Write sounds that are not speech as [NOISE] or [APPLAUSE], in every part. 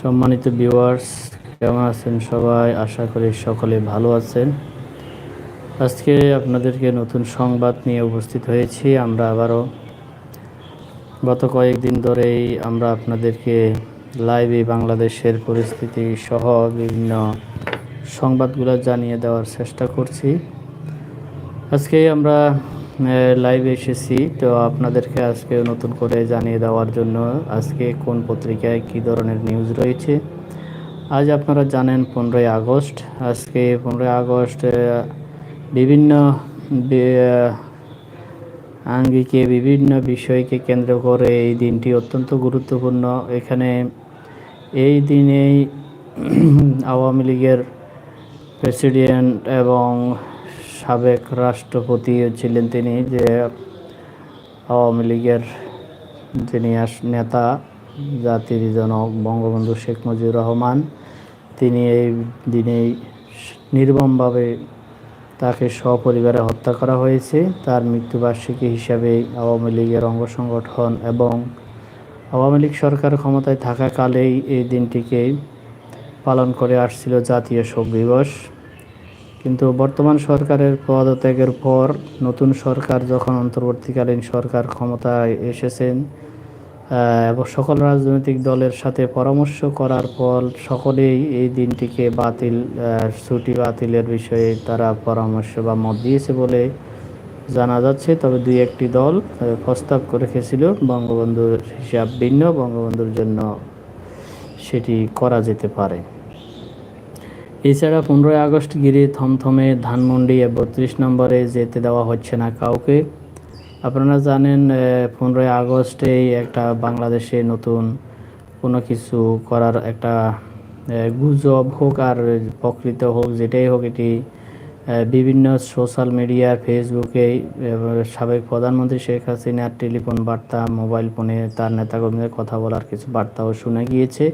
সম্মানিত ভিউয়ার্স কেমন আছেন সবাই? আশা করি সকলে ভালো আছেন। আজকে আপনাদেরকে নতুন সংবাদ নিয়ে উপস্থিত হয়েছি আমরা আবারও। গত কয়েকদিন ধরেই আমরা আপনাদেরকে লাইভে বাংলাদেশের পরিস্থিতি সহ বিভিন্ন সংবাদগুলো জানিয়ে দেওয়ার চেষ্টা করছি। আজকে আমরা লাইভে এসেছি। তো আপনাদেরকে আজকে নতুন করে জানিয়ে দেওয়ার জন্য আজকে কোন পত্রিকায় কি ধরনের নিউজ রয়েছে? আজ আপনারা জানেন পনেরোই আগস্ট। আজকে পনেরোই আগস্ট বিভিন্ন আঙ্গিকে বিভিন্ন বিষয়কে কেন্দ্র করে এই দিনটি অত্যন্ত গুরুত্বপূর্ণ। এখানে এই দিনেই [CLEARS THROAT] আওয়ামী লীগের প্রেসিডেন্ট এবং সাবেক রাষ্ট্রপতি ছিলেন তিনি যে আওয়ামী লীগের যিনি নেতা, জাতির জনক বঙ্গবন্ধু শেখ মুজিবুর রহমান, তিনি এই দিনেই নির্মমভাবে তাকে সপরিবারে হত্যা করা হয়েছে। তার মৃত্যুবার্ষিকী হিসাবে আওয়ামী লীগের অঙ্গ সংগঠন এবং আওয়ামী লীগ সরকার ক্ষমতায় থাকাকালেই এই দিনটিকে পালন করে আসছিল জাতীয় শোক দিবস। কিন্তু বর্তমান সরকারের পদত্যাগের পর নতুন সরকার যখন অন্তর্বর্তীকালীন সরকার ক্ষমতায় এসেছেন এবং সকল রাজনৈতিক দলের সাথে পরামর্শ করার পর সকলেই এই দিনটিকে বাতিল ছুটি বাতিলের বিষয়ে তারা পরামর্শ বা মত দিয়েছে বলে জানা যাচ্ছে। তবে দুই একটি দল প্রস্তাব রেখেছিল বঙ্গবন্ধুর হিসাব ভিন্ন, বঙ্গবন্ধুর জন্য সেটি করা যেতে পারে। এছাড়া পনেরোই আগস্ট গিরে থমথমে ধানমন্ডি বত্রিশ নম্বরে যেতে দেওয়া হচ্ছে না কাউকে। আপনারা জানেন পনেরোই আগস্টেই একটা বাংলাদেশে নতুন কোনো কিছু করার একটা গুজব হোক আর প্রকৃত হোক, যেটাই হোক এটি বিভিন্ন সোশ্যাল মিডিয়ার ফেসবুকে সাবেক প্রধানমন্ত্রী শেখ হাসিনার টেলিফোন বার্তা, মোবাইল ফোনে তার নেতাকর্মীদের কথা বলার কিছু বার্তাও শুনে গিয়েছে।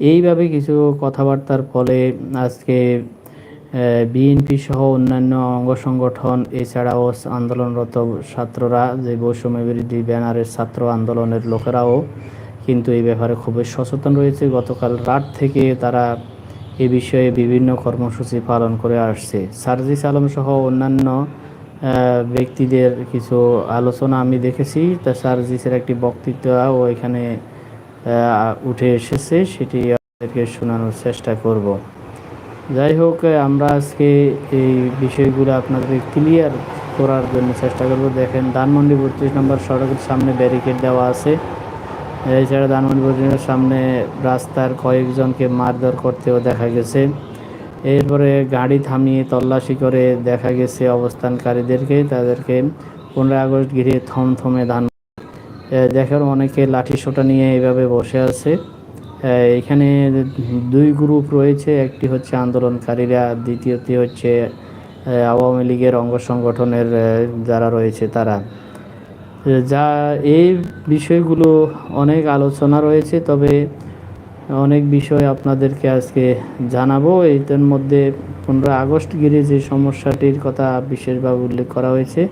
এইভাবে কিছু কথাবার্তার ফলে আজকে বিএনপি সহ অন্যান্য অঙ্গ সংগঠন, এছাড়াও আন্দোলনরত ছাত্ররা, যে বৈষম্য বিরোধী ব্যানারের ছাত্র আন্দোলনের লোকেরাও কিন্তু এই ব্যাপারে খুবই সচেতন রয়েছে। গতকাল রাত থেকে তারা এ বিষয়ে বিভিন্ন কর্মসূচি পালন করে আসছে। সার্জিস আলম সহ অন্যান্য ব্যক্তিদের কিছু আলোচনা আমি দেখেছি। তা সার্জিসের একটি বক্তৃতাও এখানে উঠে এসেছে, সেটি আপনাদেরকে শোনানোর চেষ্টা করব। যাই হোক আমরা আজকে এই বিষয়গুলো আপনাদের ক্লিয়ার করার জন্য চেষ্টা করব। দেখেন, ধানমন্ডি বত্রিশ নম্বর সড়কের সামনে ব্যারিকেড দেওয়া আছে। এছাড়া ধানমন্ডি বত্রিশের সামনে রাস্তার কয়েকজনকে মারধর করতেও দেখা গেছে। এরপরে গাড়ি থামিয়ে তল্লাশি করে দেখা গেছে অবস্থানকারীদেরকে, তাদেরকে পনেরোই আগস্ট ঘিরে থমথমে ধান দেখার অনেকে লাঠি সোটা নিয়ে এইভাবে বসে আছে। এখানে দুই গ্রুপ রয়েছে, একটি হচ্ছে আন্দোলনকারীরা, দ্বিতীয়টি হচ্ছে আওয়ামী লীগের অঙ্গ সংগঠনের যারা রয়েছে তারা। যা, এই বিষয়গুলো অনেক আলোচনা রয়েছে, তবে অনেক বিষয় আপনাদেরকে আজকে জানাব। এইটার মধ্যে পনেরো আগস্ট গিরে যে সমস্যাটির কথা বিশেষভাবে উল্লেখ করা হয়েছে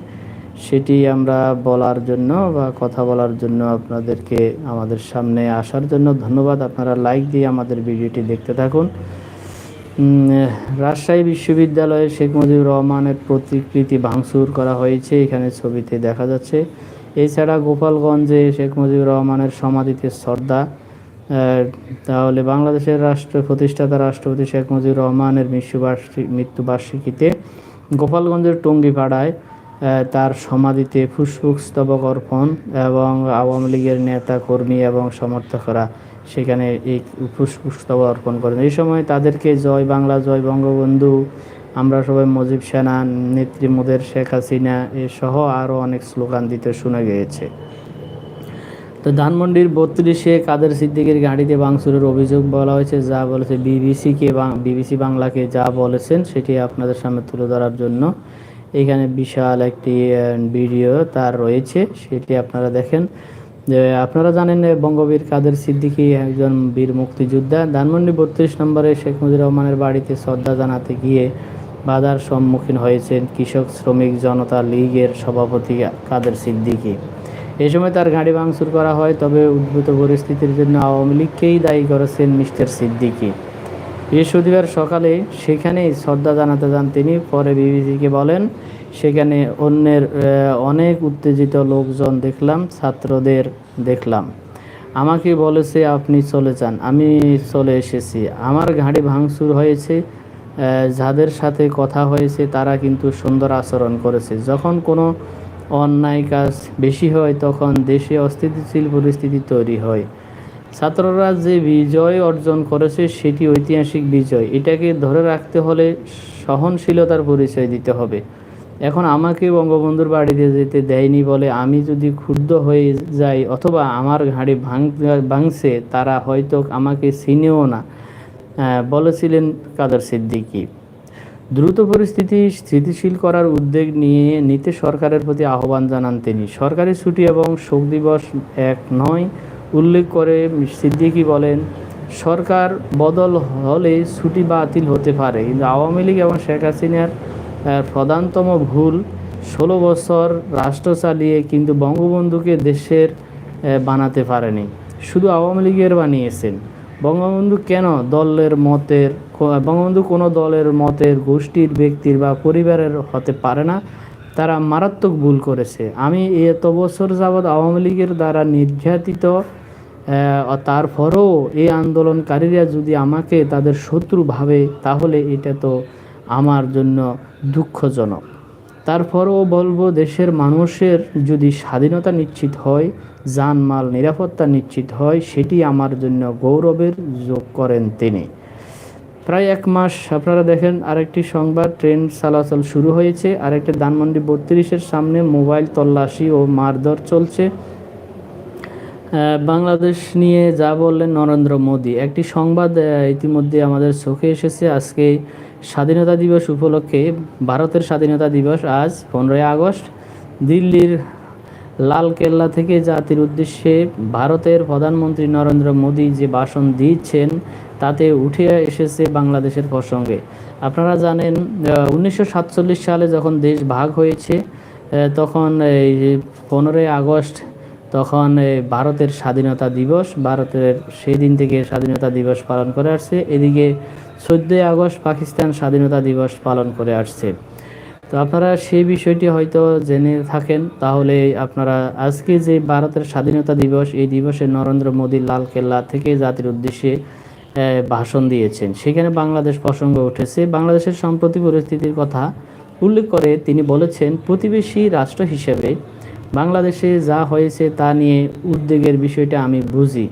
সেটি আমরা বলার জন্য বা কথা বলার জন্য আপনাদেরকে আমাদের সামনে আসার জন্য ধন্যবাদ। আপনারা লাইক দিয়ে আমাদের ভিডিওটি দেখতে থাকুন। রাজশাহী বিশ্ববিদ্যালয়ে শেখ মুজিবুর রহমানের প্রতিকৃতি ভাঙচুর করা হয়েছে, এখানে ছবিতে দেখা যাচ্ছে। এছাড়া গোপালগঞ্জে শেখ মুজিবুর রহমানের সমাধিতে শ্রদ্ধা। তাহলে বাংলাদেশের রাষ্ট্র প্রতিষ্ঠাতা রাষ্ট্রপতি শেখ মুজিবুর রহমানের মৃত্যুবার্ষিক মৃত্যুবার্ষিকীতে গোপালগঞ্জের টঙ্গিপাড়ায় তার সমাধিতে ফুসফুস স্তবক অর্পণ এবং আওয়ামী লীগের নেতা কর্মী এবং সমর্থকরা সেখানে এই ফুসফুস স্তবক অর্পণ করেন। এই সময় তাদেরকে জয় বাংলা, জয় বঙ্গবন্ধু, আমরা সবাই মজিব সেনা, নেত্রী মোদের, শেখ হাসিনা সহ আরও অনেক স্লোগান দিতে শোনা গিয়েছে। তো ধানমন্ডির বত্রিশে কাদের সিদ্দিকের গাড়িতে বাংসুরের অভিযোগ বলা হয়েছে, যা বলেছে বিবিসিকে বিবিসি বাংলাকে যা বলেছেন সেটি আপনাদের সামনে তুলে ধরার জন্য। এখানে বিশাল একটি ভিডিও তার রয়েছে, সেটি আপনারা দেখেন। যে আপনারা জানেন বঙ্গবীর কাদের সিদ্দিকী একজন বীর মুক্তিযোদ্ধা। ধানমন্ডি বত্রিশ নম্বরে শেখ মুজিবুর রহমানের বাড়িতে শ্রদ্ধা জানাতে গিয়ে বাধার সম্মুখীন হয়েছেন কৃষক শ্রমিক জনতা লীগের সভাপতি কাদের সিদ্দিকী। এ সময় তার গাড়ি ভাঙচুর করা হয়, তবে উদ্ভূত পরিস্থিতির জন্য আওয়ামী লীগকেই দায়ী করেছেন মিস্টার সিদ্দিকী। বৃহস্পতিবার সকালে সেখানেই শ্রদ্ধা জানাতে যান তিনি। পরে বিবিসিকে বলেন, সেখানে অন্যের অনেক উত্তেজিত লোকজন দেখলাম, ছাত্রদের দেখলাম। আমাকে বলেছে, আপনি চলে যান, আমি চলে এসেছি। আমার গাড়ি ভাঙচুর হয়েছে যাদের সাথে কথা হয়েছে তারা কিন্তু সুন্দর আচরণ করেছে। যখন কোনো অন্যায় কাজ বেশি হয়, তখন দেশে অস্থিতিশীল পরিস্থিতি তৈরি হয়। ছাত্ররা যে বিজয় অর্জন করেছে, সেটি ঐতিহাসিক বিজয়। এটাকে ধরে রাখতে হলে সহনশীলতার পরিচয় দিতে হবে। এখন আমাকে বঙ্গবন্ধুর বাড়িতে যেতে দেয়নি বলে আমি যদি ক্ষুব্ধ হয়ে যাই অথবা আমার ঘাড়ি ভাঙ, ভাঙছে, তারা হয়তো আমাকে চিনেও না বলেছিলেন কাদের সিদ্দিকী। দ্রুত পরিস্থিতি স্থিতিশীল করার উদ্যোগ নিয়ে নিতে সরকারের প্রতি আহ্বান জানান তিনি। সরকারি ছুটি এবং শোক দিবস এক নয় উল্লেখ করে সিদ্দিকি বলেন, সরকার বদল হলে ছুটি বাতিল হতে পারে, কিন্তু আওয়ামী লীগ এবং শেখ হাসিনার প্রধানতম ভুল ষোলো বছর রাষ্ট্র চালিয়ে কিন্তু বঙ্গবন্ধুকে দেশের বানাতে পারেনি। শুধু আওয়ামী লীগের বানিয়েছেন। বঙ্গবন্ধু কেন দলের মতের বঙ্গবন্ধু কোনো দলের মতের গোষ্ঠীর, ব্যক্তির বা পরিবারের হতে পারে না, তারা মারাত্মক ভুল করেছে। আমি এত বছর যাবৎ আওয়ামী লীগের দ্বারা নির্যাতিত তারপরেও এই আন্দোলনকারীরা যদি আমাকে তাদের শত্রু ভাবে, তাহলে এটা তো আমার জন্য দুঃখজনক। তারপরও বলব, দেশের মানুষের যদি স্বাধীনতা নিশ্চিত হয় জানমাল নিরাপত্তা নিশ্চিত হয়, সেটি আমার জন্য গৌরবের যোগ করেন তিনি। প্রায় এক মাস, আপনারা দেখেন আরেকটি সংবাদ, ট্রেন চলাচল শুরু হয়েছে। আরেকটি ধানমন্ডি বত্রিশের সামনে মোবাইল তল্লাশি ও মারধর চলছে। বাংলাদেশ নিয়ে যা বললেন নরেন্দ্র মোদী, একটি সংবাদ ইতিমধ্যে আমাদের চোখে এসেছে। আজকে স্বাধীনতা দিবস উপলক্ষে, ভারতের স্বাধীনতা দিবস আজ, পনেরোই আগস্ট, দিল্লির লাল কেল্লা থেকে জাতির উদ্দেশ্যে ভারতের প্রধানমন্ত্রী নরেন্দ্র মোদী যে ভাষণ দিচ্ছেন তাতে উঠে এসেছে বাংলাদেশের প্রসঙ্গে। আপনারা জানেন উনিশশো সাতচল্লিশ সালে যখন দেশ ভাগ হয়েছে তখন এই পনেরোই আগস্ট তখন ভারতের স্বাধীনতা দিবস, ভারতের সেই দিন থেকে স্বাধীনতা দিবস পালন করে আসছে। এদিকে চোদ্দোই আগস্ট পাকিস্তান স্বাধীনতা দিবস পালন করে আসছে। তো আপনারা সেই বিষয়টি হয়তো জেনে থাকেন। তাহলে আপনারা আজকে যে ভারতের স্বাধীনতা দিবস, এই দিবসে নরেন্দ্র মোদী লাল কেল্লা থেকে জাতির উদ্দেশ্যে ভাষণ দিয়েছেন। সেখানে বাংলাদেশ প্রসঙ্গ উঠেছে। বাংলাদেশের সম্প্রতি পরিস্থিতির কথা উল্লেখ করে তিনি বলেছেন, প্রতিবেশী রাষ্ট্র হিসেবে বাংলাদেশে যা হয়েছে তা নিয়ে উদ্বেগের বিষয়টা আমি বুঝি।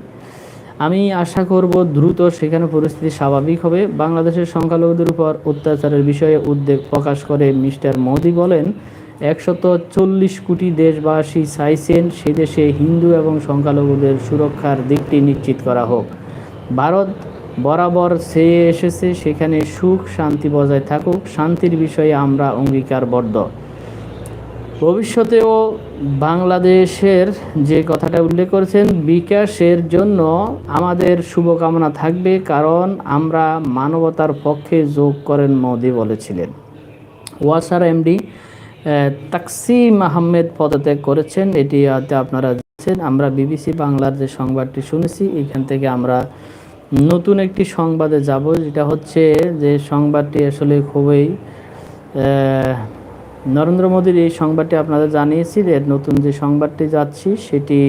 আমি আশা করব দ্রুত সেখানে পরিস্থিতি স্বাভাবিক হবে। বাংলাদেশের সংখ্যালঘুদের উপর অত্যাচারের বিষয়ে উদ্বেগ প্রকাশ করে মিস্টার মোদি বলেন, একশত চল্লিশ কোটি দেশবাসী চাইছেন সে দেশে হিন্দু এবং সংখ্যালঘুদের সুরক্ষার দিকটি নিশ্চিত করা হোক। ভারত বরাবর চেয়ে এসেছে, সেখানে সুখ, শান্তি বজায় থাকুক। শান্তির বিষয়ে আমরা অঙ্গীকারবদ্ধ। ভবিষ্যতেও বাংলাদেশের যে কথাটা উল্লেখ করেছেন, বিকাশের জন্য আমাদের শুভকামনা থাকবে কারণ আমরা মানবতার পক্ষে যোগ করেন মোদি বলেছিলেন। ওয়াসার এমডি তাকসিম আহমেদ পদত্যাগ করেছেন, এটি আপনারা জানছেন আমরা বিবিসি বাংলার যে সংবাদটি শুনেছি, এখান থেকে আমরা নতুন একটি সংবাদে যাব, যেটা হচ্ছে যে সংবাদটি আসলে খুবই নরেন্দ্র মোদীর এই সংবাদটি আপনাদের জানিয়েছি যে নতুন যে সংবাদটি যাচ্ছি, সেটি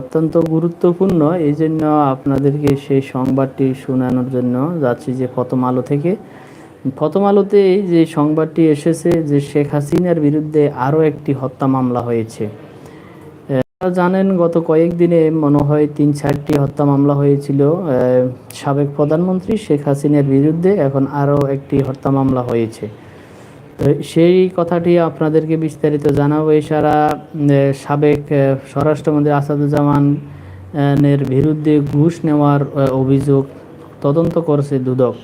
অত্যন্ত গুরুত্বপূর্ণ। এই জন্য আপনাদেরকে সেই সংবাদটি শোনানোর জন্য যাচ্ছি যে প্রথম আলো থেকে। প্রথম আলোতে যে সংবাদটি এসেছে যে শেখ হাসিনার বিরুদ্ধে আরও একটি হত্যা মামলা হয়েছে। জানেন, গত কয়েকদিনে মনে হয় তিন চারটি হত্যা মামলা হয়েছিল। সাবেক প্রধানমন্ত্রী শেখ হাসিনার বিরুদ্ধে এখন আরও একটি হত্যা মামলা হয়েছে। সেই কথাটি আপনাদেরকে বিস্তারিত জানাব। এছাড়া সাবেক স্বরাষ্ট্রমন্ত্রী আসাদুজ্জামানের বিরুদ্ধে ঘুষ নেওয়ার অভিযোগ তদন্ত করছে দুদক।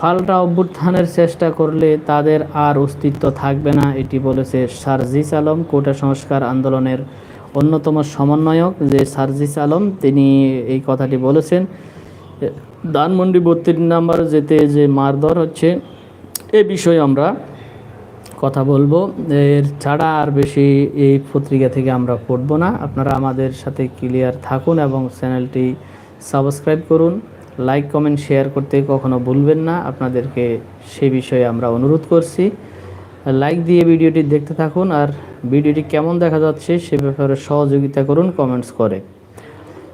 পাল্টা অভ্যুত্থানের চেষ্টা করলে তাদের আর অস্তিত্ব থাকবে না, এটি বলেছে সারজিস আলম, কোটা সংস্কার আন্দোলনের অন্যতম সমন্বয়ক যে সারজিস আলম, তিনি এই কথাটি বলেছেন। ধানমন্ডি বত্রিশ নাম্বার যেতে যে মারধর হচ্ছে, এ বিষয়ে আমরা কথা বলব। এর ছাড়া আর বেশি এই পত্রিকা থেকে আমরা পড়ব না। আপনারা আমাদের সাথে ক্লিয়ার থাকুন এবং চ্যানেলটি সাবস্ক্রাইব করুন। লাইক, কমেন্ট, শেয়ার করতে কখনো ভুলবেন না। আপনাদেরকে সে বিষয়ে আমরা অনুরোধ করছি। লাইক দিয়ে ভিডিওটি দেখতে থাকুন আর ভিডিওটি কেমন দেখা যাচ্ছে সে ব্যাপারে সহযোগিতা করুন কমেন্টস করে।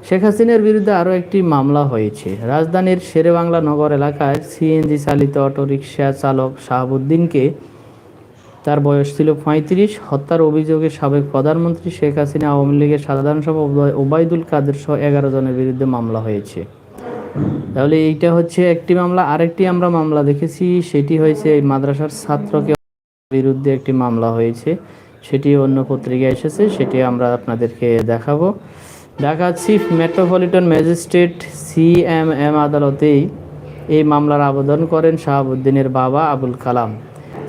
শেখ হাসিনার বিরুদ্ধে আরও একটি মামলা হয়েছে। রাজধানীর শেরেবাংলা নগর এলাকায় সিএনজি চালিত অটোরিকশা চালক শাহাবুদ্দিনকে তার বয়স ছিল পঁয়ত্রিশ। হত্যার অভিযোগে সাবেক প্রধানমন্ত্রী শেখ হাসিনা আওয়ামী লীগের সাধারণ সভা ওবায়দুল কাদের সহ এগারো জনের বিরুদ্ধে মামলা হয়েছে। তাহলে এইটা হচ্ছে একটি মামলা, আরেকটি আমরা মামলা দেখেছি। সেটি হয়েছে এই মাদ্রাসার ছাত্রকে বিরুদ্ধে একটি মামলা হয়েছে। সেটি অন্য পত্রিকায় এসেছে, সেটি আমরা আপনাদেরকে দেখাবো। Dhaka chief metropolitan magistrate C M M আদালতেই এই মামলার আবেদন করেন শাহাবুদ্দিনের বাবা আবুল কালাম।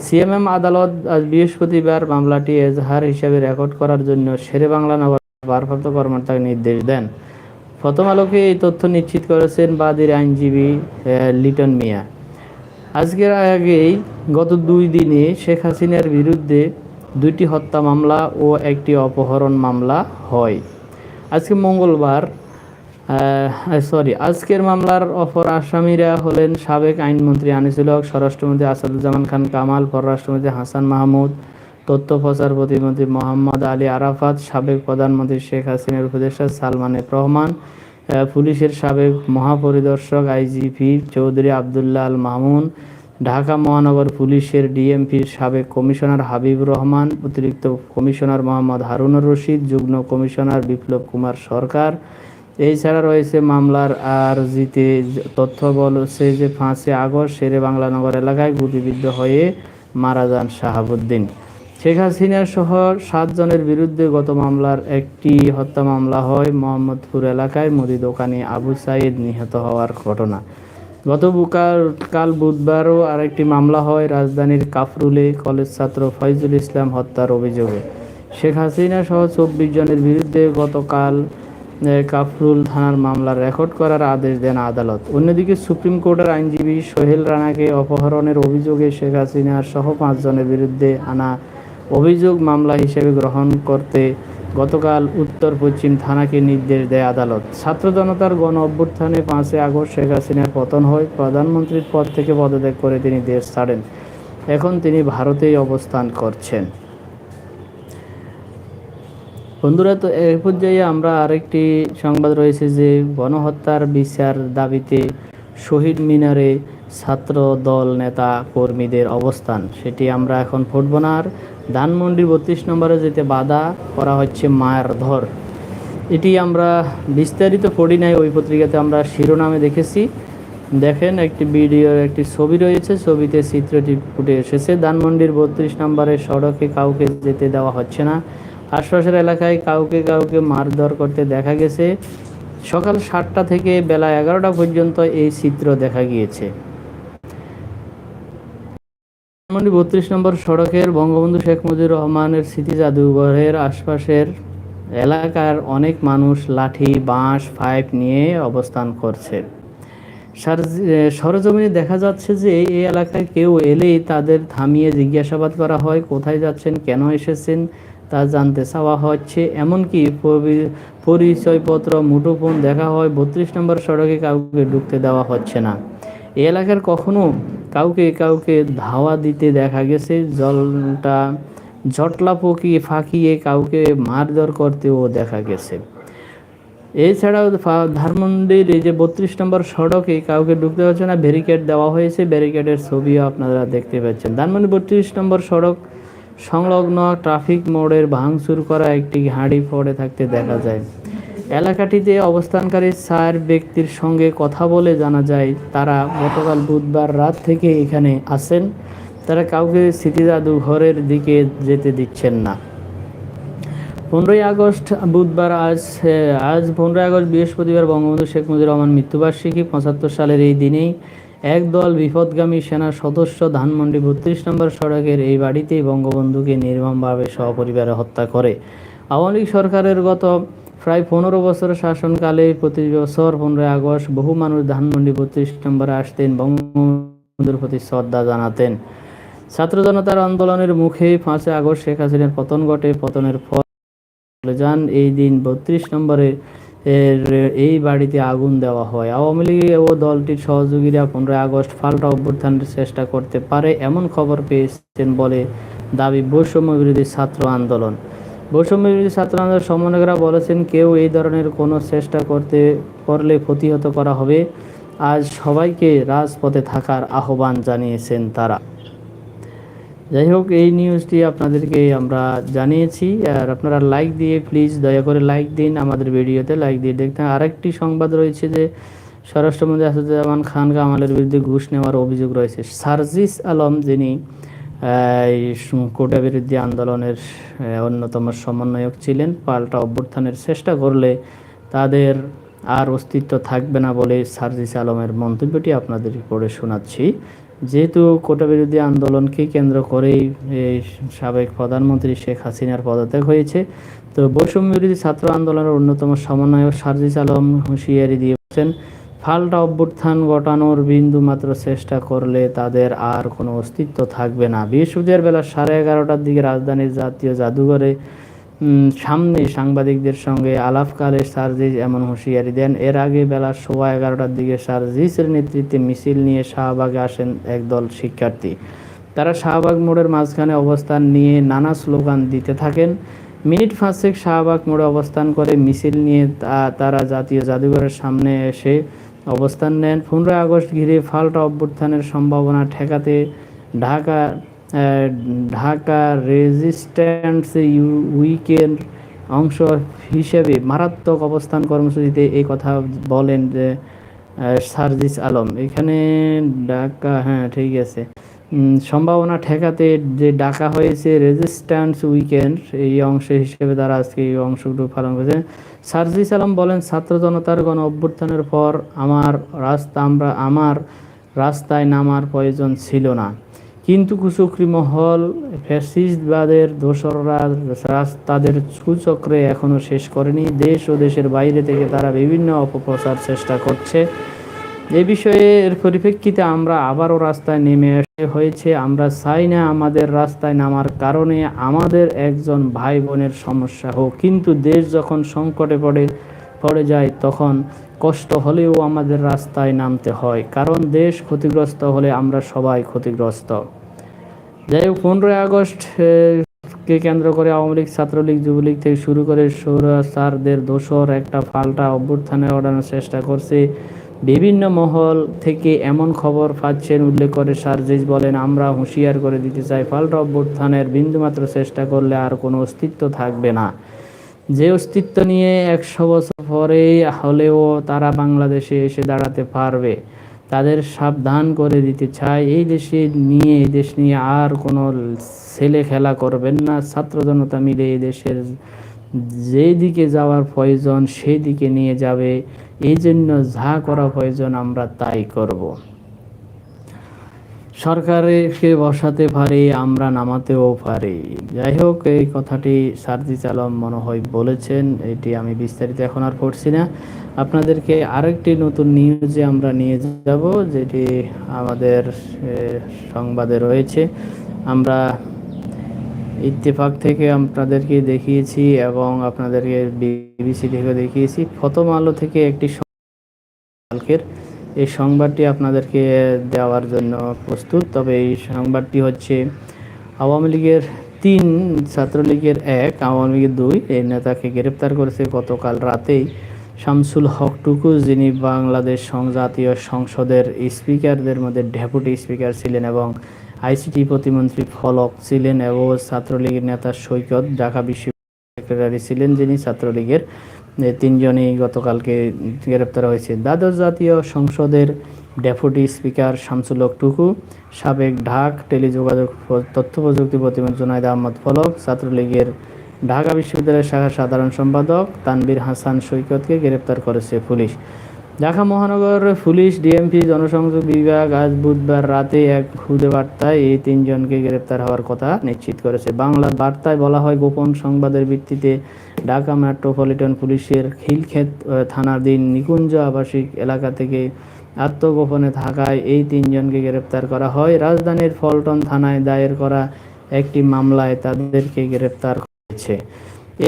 সিএমএম আদালত আজ বৃহস্পতিবার মামলাটি এজাহার হিসাবে রেকর্ড করার জন্য শেরে বাংলা নগর ভারপ্রাপ্ত কর্মকর্তাকে নির্দেশ দেন। প্রথম আলোকে এই তথ্য নিশ্চিত করেছেন বাদীর আইনজীবী লিটন মিয়া। আজকের আগেই গত দুই দিনে শেখ হাসিনার বিরুদ্ধে দুইটি হত্যা মামলা ও একটি অপহরণ মামলা হয়। আজকে মঙ্গলবার সরি আজকের মামলার অপর আসামিরা হলেন সাবেক আইনমন্ত্রী আনিসুল হক, স্বরাষ্ট্রমন্ত্রী আসাদুজ্জামান খান কামাল, পররাষ্ট্রমন্ত্রী হাসান মাহমুদ, তথ্য প্রচার প্রতিমন্ত্রী মোহাম্মদ আলী আরাফাত, সাবেক প্রধানমন্ত্রী শেখ হাসিনার উপদেষ্টা সালমান রহমান পুলিশের সাবেক মহাপরিদর্শক আইজিপি চৌধুরী আবদুল্লাহ আল মামুন, ঢাকা মহানগর পুলিশের ডিএমপির সাবেক কমিশনার হাবিব রহমান, অতিরিক্ত কমিশনার মোহাম্মদ হারুনুর রশিদ, যুগ্ম কমিশনার বিপ্লব কুমার সরকার এছাড়া রয়েছে মামলার আর জিতে তথ্য বলছে যে ফাঁসে আগস্ট শেরে বাংলা নগর এলাকায় গুলিবিদ্ধ হয়ে মারা যান শাহাবুদ্দিন। শেখ হাসিনা সহ সাতজনের বিরুদ্ধে গত মামলার একটি হত্যা মামলা হয় মোহাম্মদপুর এলাকায় মুদি দোকানে আবু সাইদ নিহত হওয়ার ঘটনা। গত কাল বুধবারও আরেকটি মামলা হয় রাজধানীর কাফরুলে, কলেজ ছাত্র ফয়জুল ইসলাম হত্যার অভিযোগে। শেখ হাসিনা সহ চব্বিশ জনের বিরুদ্ধে গতকাল কাফরুল থানার মামলা রেকর্ড করার আদেশ দেন আদালত। অন্যদিকে সুপ্রিম কোর্টের আইনজীবী সোহেল রানাকে অপহরণের অভিযোগে শেখ হাসিনার সহ পাঁচজনের বিরুদ্ধে আনা অভিযোগ মামলা হিসেবে গ্রহণ করতে গতকাল উত্তর পশ্চিম থানাকে নির্দেশ দেয় আদালত। ছাত্র জনতার গণ অভ্যুত্থানে পাঁচই আগস্ট শেখ হাসিনার পতন হয়। প্রধানমন্ত্রীর পদ থেকে পদত্যাগ করে তিনি দেশ ছাড়েন। এখন তিনি ভারতেই অবস্থান করছেন। বন্ধুরা, তো এ পর্যায়ে আমরা আরেকটি সংবাদ রয়েছে যে গণহত্যার বিচার দাবিতে শহীদ মিনারে ছাত্র দল নেতা কর্মীদের অবস্থান। সেটি আমরা এখন ফুটব না। ধানমন্ডি বত্রিশ নম্বরে যেতে বাধা করা হচ্ছে মায়ের ধর। এটি আমরা বিস্তারিত পড়ি নাই, ওই পত্রিকাতে আমরা শিরোনামে দেখেছি। দেখেন, একটি ভিডিওর একটি ছবি রয়েছে। ছবিতে চিত্রটি ফুটে এসেছে। ধানমন্ডির বত্রিশ নম্বরের সড়কে কাউকে যেতে দেওয়া হচ্ছে না। আশপাশের এলাকায় কাউকে কাউকে মারধর করতে দেখা গেছে। সকাল সাতটা থেকে বেলা এগারোটা পর্যন্ত এই চিত্র দেখা গিয়েছে। বত্রিশ নম্বর সড়কের বঙ্গবন্ধু শেখ মুজিবুর রহমানের স্মৃতি জাদুঘরের আশপাশের এলাকার অনেক মানুষ লাঠি, বাঁশ, পাইপ নিয়ে অবস্থান করছে। সার- সরজমিনে দেখা যাচ্ছে যে এই এলাকায় কেউ এলেই তাদের থামিয়ে জিজ্ঞাসাবাদ করা হয়, কোথায় যাচ্ছেন, কেন এসেছেন তা জানতে। চাওয়া হচ্ছে এমনকি পরিচয়পত্র, মুঠোফোন দেখা হয় বত্রিশ নম্বর সড়কে কাউকে ঢুকতে দেওয়া হচ্ছে না। এই এলাকার কখনো কাউকে কাউকে ধাওয়া দিতে দেখা গেছে। জলটা জটলা পকিয়ে ফাঁকিয়ে কাউকে মারধর করতেও দেখা গেছে। এছাড়াও ধানমন্ডির এই যে বত্রিশ নম্বর সড়কে কাউকে ঢুকতে হচ্ছে না, ব্যারিকেড দেওয়া হয়েছে। ব্যারিকেডের ছবিও আপনারা দেখতে পাচ্ছেন। ধানমন্ডি বত্রিশ নম্বর সড়ক সংলগ্ন ট্রাফিক মোড়ের ভাঙচুর করা একটি হাঁড়ি পড়ে থাকতে দেখা যায়। এলাকাটিতে অবস্থানকারী চার ব্যক্তির সঙ্গে কথা বলে জানা যায়, তারা গতকাল বুধবার রাত থেকে এখানে আসেন তারা কাউকে স্মৃতি জাদুঘরের দিকে যেতে দিচ্ছেন না। পনেরোই আগস্ট বুধবার আজ আজ পনেরোই আগস্ট বৃহস্পতিবার বঙ্গবন্ধু শেখ মুজিবুর রহমান মৃত্যুবার্ষিকী পঁচাত্তর সালের এই দিনেই একদল বিপদগামী সেনা সদস্য ধানমন্ডি বত্রিশ নম্বর সড়কের এই বাড়িতেই বঙ্গবন্ধুকে নির্মমভাবে সহপরিবারে হত্যা করে। আওয়ামী লীগ সরকারের গত প্রায় পনেরো বছর শাসনকালে প্রতি বছর পনেরোই আগস্ট বহু মানুষ ধানমন্ডি বত্রিশ নম্বরে আসতেন, বঙ্গবন্ধুর প্রতি শ্রদ্ধা জানাতেন। ছাত্র জনতার আন্দোলনের মুখে পাঁচই আগস্ট শেখ হাসিনার পতন ঘটে। পতনের ফল যান এই দিন বত্রিশ নম্বরে এর, এই বাড়িতে আগুন দেওয়া হয়। আওয়ামী লীগ ও দলটির সহযোগীরা পনেরোই আগস্ট পাল্টা অভ্যুত্থানের চেষ্টা করতে পারে এমন খবর পেয়েছেন বলে দাবি বৈষম্য বিরোধী ছাত্র আন্দোলন। বৈষম্য বিরোধী ছাত্র আন্দোলন সমন্বয়করা বলেছেন, কেউ এই ধরনের কোনো চেষ্টা করতে, করলে প্রতিহত করা হবে। আজ সবাইকে রাজপথে থাকার আহ্বান জানিয়েছেন তারা। যাই হোক এই নিউজটি আপনাদেরকে আমরা জানিয়েছি। আর আপনারা লাইক দিয়ে প্লিজ দয়া করে লাইক দিন, আমাদের ভিডিওতে লাইক দিয়ে দেখতে। আরেকটি সংবাদ রয়েছে যে স্বরাষ্ট্রমন্ত্রী আসাদুজ্জামান খান কামালের বিরুদ্ধে ঘুষ নেওয়ার অভিযোগ রয়েছে। সার্জিস আলম, যিনি কোটা বিরোধী আন্দোলনের অন্যতম সমন্বয়ক ছিলেন, পাল্টা অভ্যুত্থানের চেষ্টা করলে তাদের আর অস্তিত্ব থাকবে না বলে সার্জিস আলমের মন্তব্যটি আপনাদের পড়ে শোনাচ্ছি। যেহেতু কোটা বিরোধী আন্দোলনকে কেন্দ্র করেই সাবেক প্রধানমন্ত্রী শেখ হাসিনার পদত্যাগ হয়েছে, তো বৈষম্য বিরোধী ছাত্র আন্দোলনের অন্যতম সমন্বয়ক সার্জিস আলম হুঁশিয়ারি দিয়েছেন ফাল্টা অভ্যুত্থান ঘটানোর বিন্দু মাত্র চেষ্টা করলে তাদের আর কোনো অস্তিত্ব থাকবে না। বৃহস্পতিবার বেলা সাড়ে এগারোটার দিকে রাজধানীর জাতীয় জাদুঘরে সামনে সাংবাদিকদের সঙ্গে আলাপকালে সার্জিস এমন হুঁশিয়ারি দেন। এর আগে বেলা সোয়া এগারোটার দিকে সার্জিসের নেতৃত্বে মিছিল নিয়ে শাহবাগে আসেন একদল শিক্ষার্থী। তারা শাহবাগ মোড়ের মাঝখানে অবস্থান নিয়ে নানা স্লোগান দিতে থাকেন। মিনিট পাঁচেক শাহবাগ মোড়ে অবস্থান করে মিছিল নিয়ে তারা জাতীয় জাদুঘরের সামনে এসে অবস্থান নেন। পনেরোই আগস্ট ঘিরে ফাল্টা অভ্যুত্থানের সম্ভাবনা ঠেকাতে ঢাকা ঢাকা রেজিস্ট্যান্স উইকেন্ড অংশ হিসেবে মারাত্মক অবস্থান কর্মসূচিতে এই কথা বলেন, যে সার্জিস আলম। এখানে ঢাকা হ্যাঁ ঠিক আছে। সম্ভাবনা ঠেকাতে যে ডাকা হয়েছে রেজিস্ট্যান্স উইকেন্ড এই অংশ হিসেবে তারা আজকে এই অংশগুলো পালন করেছে। সার্জিস আলম বলেন, ছাত্র জনতার গণ অভ্যুত্থানের পর আমার রাস্তা, আমরা, আমার রাস্তায় নামার প্রয়োজন ছিল না। কিন্তু কুচক্রি মহল, ফ্যাসিস্টবাদের দোসররা তাদের কুচক্রে এখনও শেষ করেনি। দেশ ও দেশের বাইরে থেকে তারা বিভিন্ন অপপ্রচার চেষ্টা করছে। এ বিষয়ে এর পরিপ্রেক্ষিতে আমরা আবারও রাস্তায় নেমে হয়েছে। আমরা চাই না আমাদের রাস্তায় নামার কারণে আমাদের একজন ভাই বোনের সমস্যা হোক। কিন্তু দেশ যখন সংকটে পড়ে পড়ে যায়, তখন কষ্ট হলেও আমাদের রাস্তায় নামতে হয়। কারণ দেশ ক্ষতিগ্রস্ত হলে আমরা সবাই ক্ষতিগ্রস্ত। যাই হোক পনেরোই আগস্ট কে কেন্দ্র করে আওয়ামী লীগ, ছাত্রলীগ, যুবলীগ থেকে শুরু করে সৌরাচারদের দোসর একটা পাল্টা অভ্যুত্থানে ওঠানোর চেষ্টা করছে। বিভিন্ন মহল থেকে এমন খবর পাচ্ছেন, উল্লেখ করে সার্জিস বলেন, আমরা হুঁশিয়ার করে দিতে চাই। পাল্টা অভ্যুত্থানের বিন্দুমাত্র চেষ্টা করলে আর কোনো অস্তিত্ব থাকবে না। যে অস্তিত্ব নিয়ে একশো বছর পরে হলেও তারা বাংলাদেশে এসে দাঁড়াতে পারবে। তাদের সাবধান করে দিতে চাই এই দেশে নিয়ে, এই দেশ নিয়ে আর কোনো ছেলে খেলা করবেন না। ছাত্র জনতা মিলে এই দেশের যেই দিকে যাওয়ার প্রয়োজন সেই দিকে নিয়ে যাবে। এই জন্য যা করা প্রয়োজন আমরা তাই করব। সরকারকে বসাতে পারি, আমরা নামাতেও পারি। যাই হোক, এই কথাটি সার্জিস আলম মনে হয় বলেছেন, এটি আমি বিস্তারিত এখন আর পড়ছি না। আপনাদেরকে আরেকটি নতুন নিউজে আমরা নিয়ে যাব, যেটি আমাদের সংবাদে রয়েছে। আমরা ইত্তেফাক থেকে আপনাদেরকে দেখিয়েছি এবং আপনাদেরকে বিবিসি থেকে দেখিয়েছি। প্রথম আলো থেকে একটি কালকের এই সংবাদটি আপনাদেরকে দেওয়ার জন্য প্রস্তুত। তবে এই সংবাদটি হচ্ছে, আওয়ামী লীগের তিন, ছাত্রলীগের এক, আওয়ামী লীগের দুই, এই নেতাকে গ্রেপ্তার করেছে গতকাল রাতেই শামসুল হক টুকু, যিনি বাংলাদেশ সংজাতীয় সংসদের স্পিকারদের মধ্যে ডেপুটি স্পিকার ছিলেন এবং আইসিটি প্রতিমন্ত্রী ফলক ছিলেন এবং ছাত্রলীগের নেতা সৈকত, ঢাকা বিশ্ব সেক্রেটারি ছিলেন যিনি ছাত্রলীগের তিনজনই গতকালকে গ্রেপ্তার হয়েছে। দ্বাদশ জাতীয় সংসদের ডেপুটি স্পিকার শামসুলক টুকু, সাবেক ঢাক টেলিযোগাযোগ তথ্য প্রযুক্তি প্রতিমন্ত্রী জুনাইদ আহমদ ফলক, ছাত্রলীগের ঢাকা বিশ্ববিদ্যালয়ের শাখার সাধারণ সম্পাদক তানবির হাসান সৈকতকে গ্রেপ্তার করেছে পুলিশ। ঢাকা মহানগর পুলিশ, ডিএমপি, জনসংযোগ বিভাগ আজ বুধবার রাতে এক খুদে বার্তায় এই তিনজনকে গ্রেপ্তার হওয়ার কথা নিশ্চিত করেছে। বাংলার বার্তায় বলা হয়, গোপন সংবাদের ভিত্তিতে ঢাকা মেট্রোপলিটন পুলিশের খিলক্ষেত থানাধীন নিকুঞ্জ আবাসিক এলাকা থেকে আত্মগোপনে থাকায় এই তিনজনকে গ্রেপ্তার করা হয়। রাজধানীর ফলটন থানায় দায়ের করা একটি মামলায় তাদেরকে গ্রেপ্তার করেছে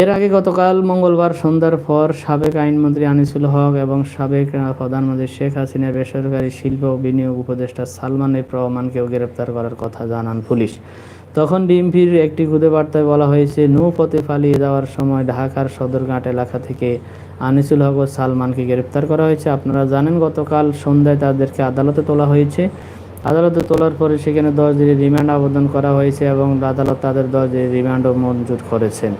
এর আগে গতকাল মঙ্গলবার সন্ধ্যার পর সাবেক আইনমন্ত্রী আনিসুল হক এবং সাবেক প্রধানমন্ত্রী শেখ হাসিনার বেসরকারি শিল্প বিনিয়োগ উপদেষ্টা সালমান এফ রহমানকেও গ্রেপ্তার করার কথা জানান পুলিশ। তখন ডিএমপির একটি খুদে বার্তায় বলা হয়েছে নৌপথে পালিয়ে যাওয়ার সময় ঢাকার সদরঘাট এলাকা থেকে আনিসুল হক ও সালমানকে গ্রেপ্তার করা হয়েছে। আপনারা জানেন, গতকাল সন্ধ্যায় তাদেরকে আদালতে তোলা হয়েছে। আদালতে তোলার পরে সেখানে দশ দিনের রিমান্ড আবেদন করা হয়েছে এবং আদালত তাদের দশ দিনের রিমান্ডও মঞ্জুর করেছেন।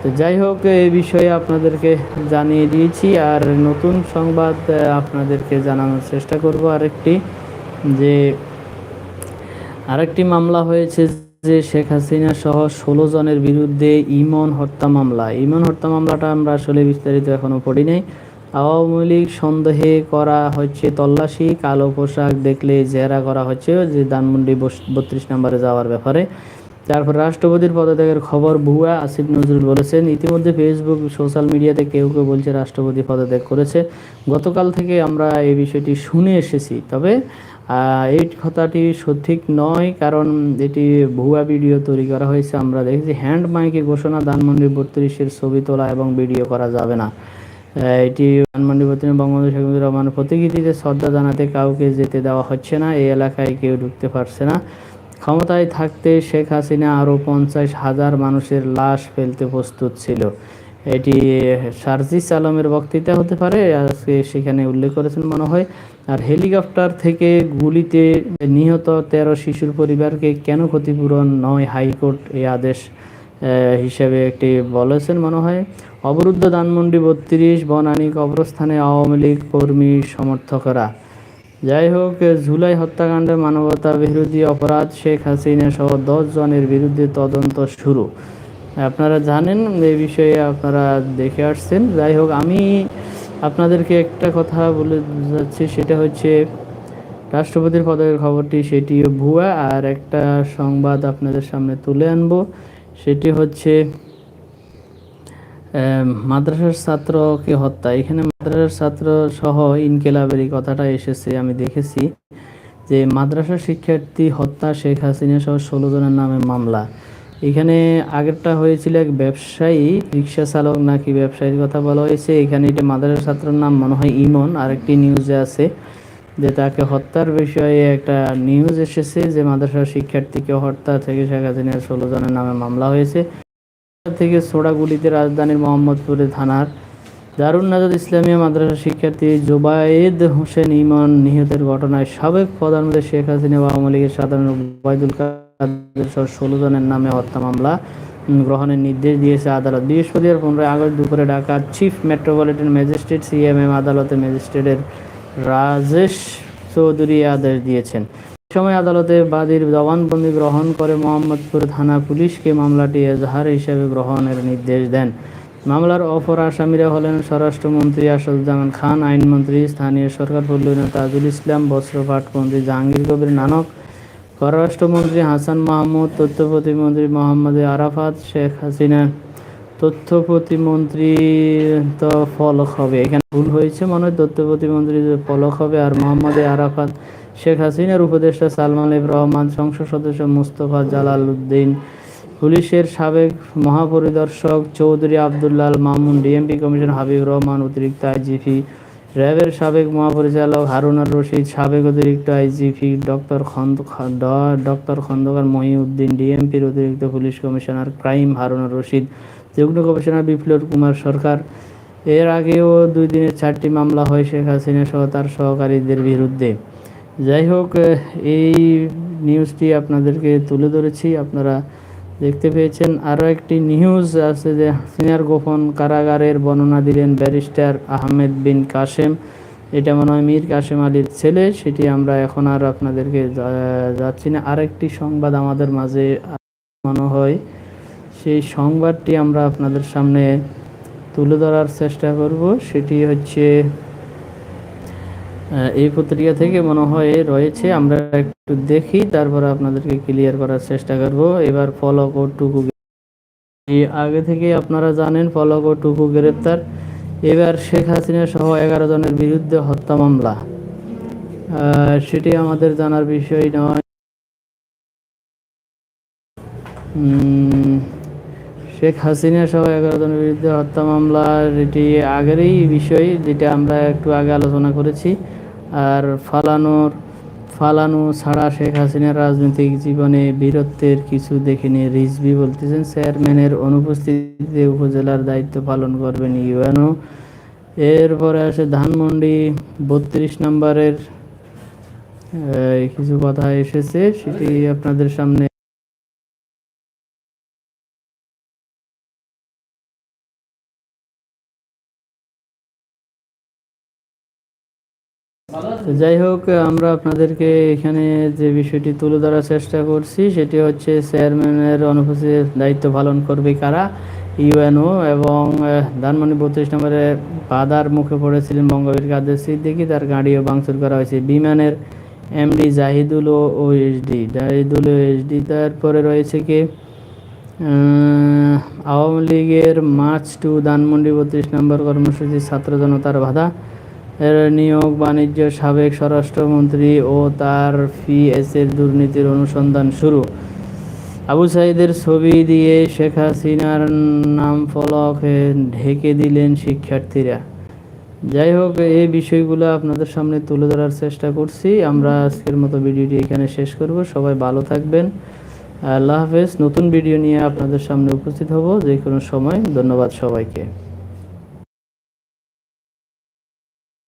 তো যাই হোক এই বিষয়ে আপনাদেরকে জানিয়ে দিয়েছি আর নতুন সংবাদ আপনাদেরকে জানানোর চেষ্টা করব আরেকটি, যে আরেকটি মামলা হয়েছে যে শেখ হাসিনা সহ ষোলো জনের বিরুদ্ধে ইমন হত্যা মামলা। ইমন হত্যা মামলাটা আমরা আসলে বিস্তারিত এখনও পড়ি নাই। আওয়ামী লীগ সন্দেহে করা হচ্ছে তল্লাশি, কালো পোশাক দেখলে জেরা করা হচ্ছে যে ধানমন্ডি বত্রিশ নম্বরে যাওয়ার ব্যাপারে। তারপর রাষ্ট্রপতির পদত্যাগের খবর ভুয়া, আসিফ নজরুল বলেছেন। ইতিমধ্যে ফেসবুক সোশ্যাল মিডিয়াতে কেউ কেউ বলছে রাষ্ট্রপতি পদত্যাগ করেছে। গতকাল থেকে আমরা এই বিষয়টি শুনে এসেছি। তবে এই কথাটি সঠিক নয়, কারণ এটি ভুয়া ভিডিও তৈরি করা হয়েছে। আমরা দেখেছি হ্যান্ড মাইকে ঘোষণা, ধানমন্ডি বত্রিশের ছবি তোলা এবং ভিডিও করা যাবে না। এটি ধানমন্ডি বত্রিশ, বঙ্গবন্ধু শেখ মুজিবুর রহমানের প্রতিকৃতিতে শ্রদ্ধা জানাতে কাউকে যেতে দেওয়া হচ্ছে না। এই এলাকায় কেউ ঢুকতে পারছে না। ক্ষমতায় থাকতে শেখ হাসিনা আরও পঞ্চাশ হাজার মানুষের লাশ ফেলতে প্রস্তুত ছিল। এটি সার্জিস আলমের বক্তৃতা হতে পারে, আজকে সেখানে উল্লেখ করেছেন মনে হয়। আর হেলিকপ্টার থেকে গুলিতে নিহত তেরো শিশুর পরিবারকে কেন ক্ষতিপূরণ নয় হাইকোর্ট এই আদেশ হিসেবে একটি বলেছেন মনে হয়। অবরুদ্ধ ধানমন্ডি বত্রিশ, বনানী কবরস্থানে আওয়ামী লীগ কর্মী সমর্থকরা। যাই হোক জুলাই হত্যাকাণ্ডে মানবতা বিরোধী অপরাধ শেখ হাসিনা সহ দশ জনের বিরুদ্ধে তদন্ত শুরু। আপনারা জানেন, এই বিষয়ে আপনারা দেখে আসছেন। যাই হোক আমি আপনাদেরকে একটা কথা বলে যাচ্ছি, সেটা হচ্ছে, রাষ্ট্রপতির পদের খবরটি সেটি ভুয়া, আর একটা সংবাদ আপনাদের সামনে তুলে আনব। সেটি হচ্ছে মাদ্রাসার ছাত্রকে হত্যা। এখানে ছাত্র সহ ইনকেলাবের কথাটা এসেছে, আমি দেখেছি যে মাদ্রাসা শিক্ষার্থী হত্যা শেখ হাসিনা সহ ষোলো জনের নামে মামলা। এখানে আগেরটা হয়েছিল এক ব্যবসায়ী, রিক্সা চালক নাকি ব্যবসায়ীর কথা বলা হয়েছে। এখানে এটি মাদ্রাসা ছাত্রের নাম মনে হয় ইমন। আরেকটি নিউজে আছে যে তাকে হত্যার বিষয়ে একটা নিউজ এসেছে যে মাদ্রাসা শিক্ষার্থীকে হত্যা থেকে শেখ হাসিনার ষোলো জনের নামে মামলা হয়েছে। থেকে সোড়াগুলিতে রাজধানীর মোহাম্মদপুরে থানার দারুণ নাজাদ ইসলামিয়া মাদ্রাসা শিক্ষার্থী জোবায়েদ হোসেন ইমন নিহতের ঘটনায় সাবেক প্রধানমন্ত্রী শেখ হাসিনা আওয়ামী লীগের সাধারণ ওবায়দুল কাদের সহ ষোলো জনের নামে হত্যা মামলা গ্রহণের নির্দেশ দিয়েছে আদালত। বৃহস্পতিবার পনেরোই আগস্ট দুপুরে ঢাকার চিফ মেট্রোপলিটন ম্যাজিস্ট্রেট সিএমএম আদালতে ম্যাজিস্ট্রেটের রাজেশ চৌধুরী আদেশ দিয়েছেন। সময় আদালতে বাদীর জবানবন্দি গ্রহণ করে মোহাম্মদপুর থানা পুলিশকে মামলাটি এজাহার হিসেবে গ্রহণের নির্দেশ দেন। মামলার অপর আসামিরা হলেন স্বরাষ্ট্রমন্ত্রী আসাদুজ্জামান খান, আইনমন্ত্রী, স্থানীয় সরকার পল্লী তাজুল ইসলাম বস্ত্রপাটমন্ত্রী জাহাঙ্গীর কবির নানক, পররাষ্ট্রমন্ত্রী হাসান মাহমুদ, তথ্য প্রতিমন্ত্রী মোহাম্মদ আরাফাত, শেখ হাসিনা, তথ্য প্রতিমন্ত্রী তো ফলক হবে। এখানে ভুল হয়েছে মনে হয়, তথ্য প্রতিমন্ত্রী ফলক হবে, আর মোহাম্মদ আরাফাত, শেখ হাসিনার উপদেষ্টা সালমান রহমান, সংসদ সদস্য মুস্তফা জালাল উদ্দিন পুলিশের সাবেক মহাপরিদর্শক চৌধুরী আবদুল্লাহ মামুন, ডিএমপি কমিশন হাবিব রহমান, অতিরিক্ত আইজিপি র্যাবের সাবেক মহাপরিচালক হারুনার রশিদ, সাবেক অতিরিক্ত আইজিপি ডক্টর খন্দ ডক্টর খন্দকার মহিউদ্দিন, ডিএমপির অতিরিক্ত police commissioner crime Harunar Rashid, যুগ্ম কমিশনার বিপ্লব কুমার সরকার। এর আগেও দুই দিনের চারটি মামলা হয় শেখ হাসিনা সহ তার সহকারীদের বিরুদ্ধে। যাই হোক, এই নিউজটি আপনাদেরকে তুলে ধরেছি। আপনারা দেখতে পেয়েছেন আরও একটি নিউজ আছে যে সিনিয়র গোপন কারাগারের বর্ণনা দিলেন ব্যারিস্টার আহমেদ বিন কাশেম। এটা মনে হয় মীর কাশেম আলীর ছেলে, সেটি আমরা এখন আর আপনাদেরকে যাচ্ছি না। আরেকটি সংবাদ আমাদের মাঝে মনে হয়, সেই সংবাদটি আমরা আপনাদের সামনে তুলে ধরার চেষ্টা করব। সেটি হচ্ছে এই পত্রিকা থেকে মনে হয় রয়েছে। আমরা একটু দেখি, তারপরে আপনাদেরকে ক্লিয়ার করার চেষ্টা করব। এবার ফলক ও টুকু আগে থেকে আপনারা জানেন ফলক ও টুকু গ্রেপ্তার। এবার শেখ হাসিনা সহ এগারো জনের বিরুদ্ধে হত্যা মামলা। সেটি আমাদের জানার বিষয় নয়। শেখ হাসিনা সহ এগারো জনের বিরুদ্ধে হত্যা মামলার এটি আগেরই বিষয়, যেটা আমরা একটু আগে আলোচনা করেছি। আর ফালানোর, ফালানো ছাড়া শেখ হাসিনার রাজনৈতিক জীবনে বীরত্বের কিছু দেখেনি রিজভি বলতেছেন চেয়ারম্যানের অনুপস্থিতিতে উপজেলার দায়িত্ব পালন করবেন ইউএনও। এরপরে আসে ধানমন্ডি, বত্রিশ নম্বরের কিছু কথা এসেছে, সেটি আপনাদের সামনে যাই হোক, আমরা আপনাদেরকে এখানে যে বিষয়টি তুলে ধরার চেষ্টা করছি, সেটি হচ্ছে চেয়ারম্যানের অনুপস্থিত দায়িত্ব পালন করবে কারা? ইউএনও এবং ধানমন্ডি বত্রিশ নম্বরে বাধার মুখে পড়েছিলেন বঙ্গবীর কাদের সিদ্দিকি। তার গাড়িও ভাঙচুর করা হয়েছে বিমানের এমডি জাহিদুল ও ওএসডি। জাহিদুল ওএসডি, তারপরে রয়েছে কি? আওয়ামী লীগের মার্চ টু ধানমন্ডি বত্রিশ নম্বর কর্মসূচি ছাত্র জনতার বাধা। এর নিয়োগ বাণিজ্য সাবেক স্বরাষ্ট্রমন্ত্রী ও তার পিএসের দুর্নীতির অনুসন্ধান শুরু। আবু সাইদের ছবি দিয়ে শেখ হাসিনার নাম ফলকে ঢেকে দিলেন শিক্ষার্থীরা। যাই হোক, এই বিষয়গুলো আপনাদের সামনে তুলে ধরার চেষ্টা করছি। আমরা আজকের মতো ভিডিওটি এখানে শেষ করব। সবাই ভালো থাকবেন। আল্লাহ হাফেজ। নতুন ভিডিও নিয়ে আপনাদের সামনে উপস্থিত হব যে কোনো সময়। ধন্যবাদ সবাইকে।